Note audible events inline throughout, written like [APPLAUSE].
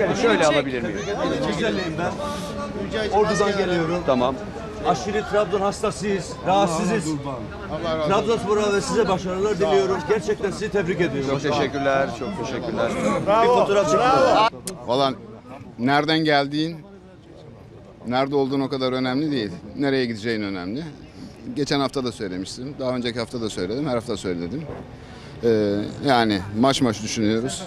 Başkanım şöyle alabilir miyim? Güzelleyim ben. Ordu'dan geliyorum. Tamam. Aşırı Trabzon hastasıyız, rahatsızız. Trabzonspor'a ve size başarılar diliyorum. Gerçekten sizi tebrik ediyorum. Çok teşekkürler. Çok teşekkürler. Bir fotoğraf çekiyorum. Valla nereden geldiğin, nerede olduğun o kadar önemli değil. Nereye gideceğin önemli. Geçen hafta da söylemiştim. Daha önceki hafta da söyledim. Her hafta söyledim. Ee, yani maç maç düşünüyoruz.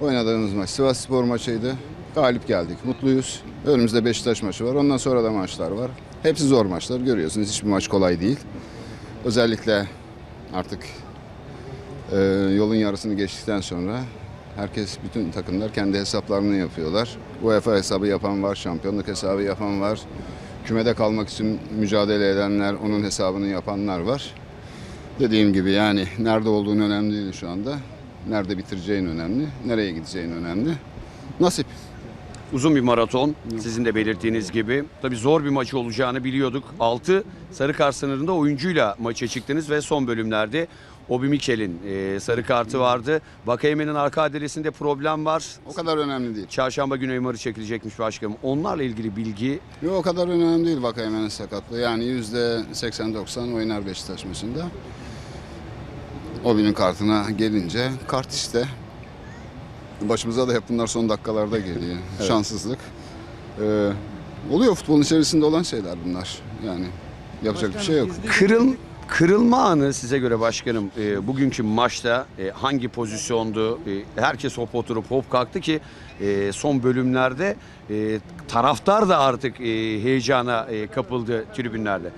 Oynadığımız maç Sivas Spor maçıydı. Galip geldik. Mutluyuz. Önümüzde Beşiktaş maçı var. Ondan sonra da maçlar var. Hepsi zor maçlar. Görüyorsunuz hiçbir maç kolay değil. Özellikle artık ee, yolun yarısını geçtikten sonra herkes, bütün takımlar kendi hesaplarını yapıyorlar. UEFA hesabı yapan var, şampiyonluk hesabı yapan var. Kümede kalmak için mücadele edenler, onun hesabını yapanlar var. Dediğim gibi yani nerede olduğun önemli değil şu anda. Nerede bitireceğin önemli, nereye gideceğin önemli. Nasip. Uzun bir maraton sizin de belirttiğiniz gibi. Tabii zor bir maç olacağını biliyorduk. 6 sarı kart sınırında oyuncuyla maça çıktınız ve son bölümlerde Obi Mikel'in e, sarı kartı vardı. Vakayeme'nin arka adresinde problem var. O kadar önemli değil. Çarşamba günü MR'ı çekilecekmiş başkanım. Onlarla ilgili bilgi Yok o kadar önemli değil Vakayemen'in sakatlığı. Yani yüzde 80-90 oynar Beşiktaş maçında. Obi'nin kartına gelince kart işte. Başımıza da hep bunlar son dakikalarda geliyor. Şanssızlık. Ee, oluyor futbolun içerisinde olan şeyler bunlar. Yani yapacak bir şey yok. Kırıl kırılma anı size göre başkanım e, bugünkü maçta e, hangi pozisyondu? E, herkes hop oturup hop kalktı ki e, son bölümlerde e, taraftar da artık e, heyecana e, kapıldı tribünlerde.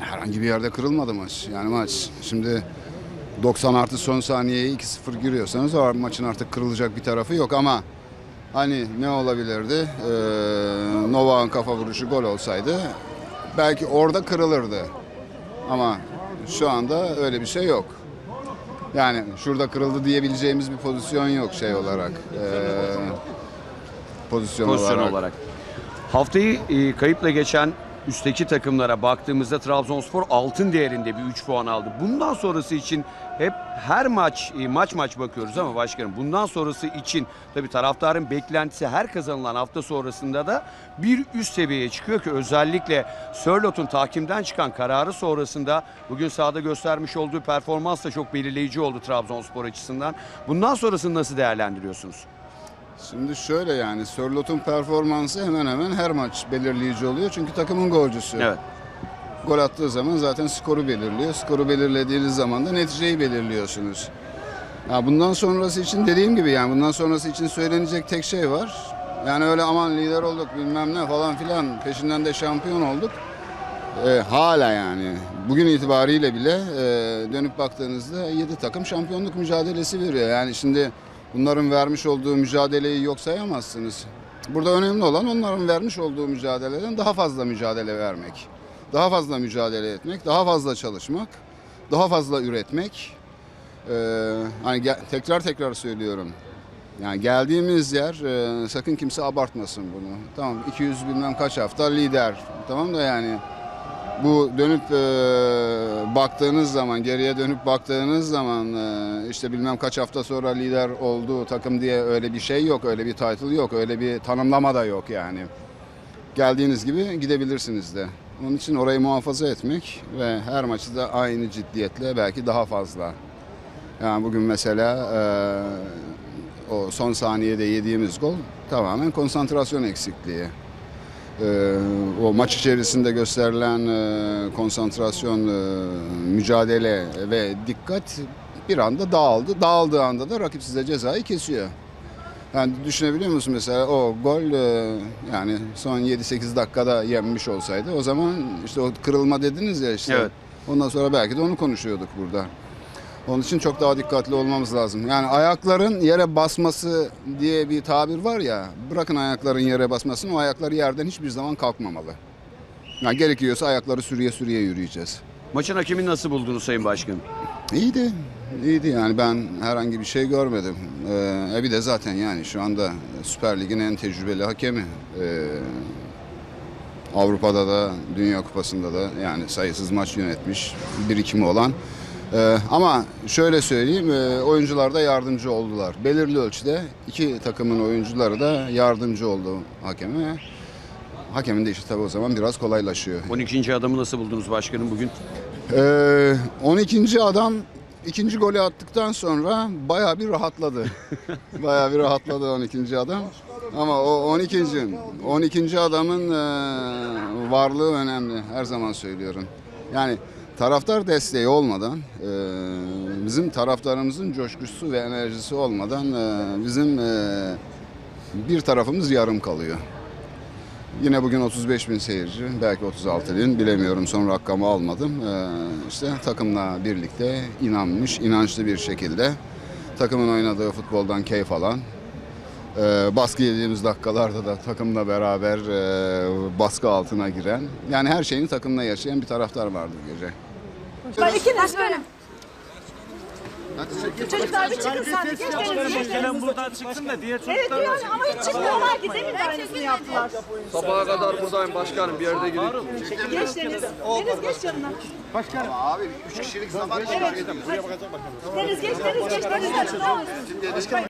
Herhangi bir yerde kırılmadı maç. Yani maç şimdi 90 artı son saniyeye 2-0 giriyorsanız o maçın artık kırılacak bir tarafı yok ama hani ne olabilirdi? Ee, Novak'ın kafa vuruşu gol olsaydı belki orada kırılırdı. Ama şu anda öyle bir şey yok. Yani şurada kırıldı diyebileceğimiz bir pozisyon yok şey olarak. Ee, pozisyon, pozisyon olarak. olarak. Haftayı e, kayıpla geçen üstteki takımlara baktığımızda Trabzonspor altın değerinde bir 3 puan aldı. Bundan sonrası için hep her maç e, maç maç bakıyoruz ama başkanım bundan sonrası için tabii taraftarın beklentisi her kazanılan hafta sonrasında da bir üst seviyeye çıkıyor ki özellikle Sörlot'un tahkimden çıkan kararı sonrasında bugün sahada göstermiş olduğu performans da çok belirleyici oldu Trabzonspor açısından. Bundan sonrasını nasıl değerlendiriyorsunuz? Şimdi şöyle yani Sörlot'un performansı hemen hemen her maç belirleyici oluyor. Çünkü takımın golcüsü. Evet. Gol attığı zaman zaten skoru belirliyor. Skoru belirlediğiniz zaman da neticeyi belirliyorsunuz. Ya bundan sonrası için dediğim gibi yani bundan sonrası için söylenecek tek şey var. Yani öyle aman lider olduk bilmem ne falan filan peşinden de şampiyon olduk. Ee, hala yani bugün itibariyle bile e, dönüp baktığınızda 7 takım şampiyonluk mücadelesi veriyor. Yani şimdi bunların vermiş olduğu mücadeleyi yok sayamazsınız. Burada önemli olan onların vermiş olduğu mücadeleden daha fazla mücadele vermek. Daha fazla mücadele etmek, daha fazla çalışmak, daha fazla üretmek. Ee, hani tekrar tekrar söylüyorum. Yani geldiğimiz yer e, sakın kimse abartmasın bunu. Tamam 200 bilmem kaç hafta lider. Tamam da yani bu dönüp e, baktığınız zaman, geriye dönüp baktığınız zaman e, işte bilmem kaç hafta sonra lider olduğu takım diye öyle bir şey yok, öyle bir title yok, öyle bir tanımlama da yok yani. Geldiğiniz gibi gidebilirsiniz de. Onun için orayı muhafaza etmek ve her maçı da aynı ciddiyetle belki daha fazla. Yani bugün mesela e, o son saniyede yediğimiz gol tamamen konsantrasyon eksikliği. Ee, o maç içerisinde gösterilen e, konsantrasyon, e, mücadele ve dikkat bir anda dağıldı. Dağıldığı anda da rakip size cezayı kesiyor. Yani düşünebiliyor musun mesela o gol e, yani son 7-8 dakikada yenmiş olsaydı o zaman işte o kırılma dediniz ya işte. Evet. Ondan sonra belki de onu konuşuyorduk burada. Onun için çok daha dikkatli olmamız lazım. Yani ayakların yere basması diye bir tabir var ya. Bırakın ayakların yere basmasını. O ayaklar yerden hiçbir zaman kalkmamalı. Yani gerekiyorsa ayakları sürüye sürüye yürüyeceğiz. Maçın hakemini nasıl buldunuz Sayın Başkanım? İyiydi. İyiydi yani ben herhangi bir şey görmedim. Ee, e bir de zaten yani şu anda Süper Lig'in en tecrübeli hakemi. Ee, Avrupa'da da Dünya Kupası'nda da yani sayısız maç yönetmiş birikimi olan Ee, ama şöyle söyleyeyim, e, oyuncular da yardımcı oldular. Belirli ölçüde iki takımın oyuncuları da yardımcı oldu hakeme. Hakemin de işi tabii o zaman biraz kolaylaşıyor. 12. adamı nasıl buldunuz başkanım bugün? Ee, 12. adam ikinci golü attıktan sonra bayağı bir rahatladı. [LAUGHS] bayağı bir rahatladı 12. adam. Ama o 12. 12. adamın e, varlığı önemli. Her zaman söylüyorum. Yani taraftar desteği olmadan, e, bizim taraftarımızın coşkusu ve enerjisi olmadan e, bizim e, bir tarafımız yarım kalıyor. Yine bugün 35 bin seyirci, belki 36 bin bilemiyorum son rakamı almadım. Ee, işte takımla birlikte inanmış, inançlı bir şekilde takımın oynadığı futboldan keyif alan, e, baskı yediğimiz dakikalarda da takımla beraber e, baskı altına giren, yani her şeyini takımla yaşayan bir taraftar vardı gece. Ben ikiniz böyle. Çocuklar bir çıkın sen de. Geç geç deniz. buradan çıksın da diğer Evet çocuklar yani ama hiç çıkmıyorlar ki. Demin de aynısını yaptılar. Sabaha kadar buradayım başkanım bir yerde gidip. Geç Deniz. Deniz geç yanına. Abi 3 kişilik zaman Evet. Deniz geç, Deniz geç, Deniz geç. Olursun.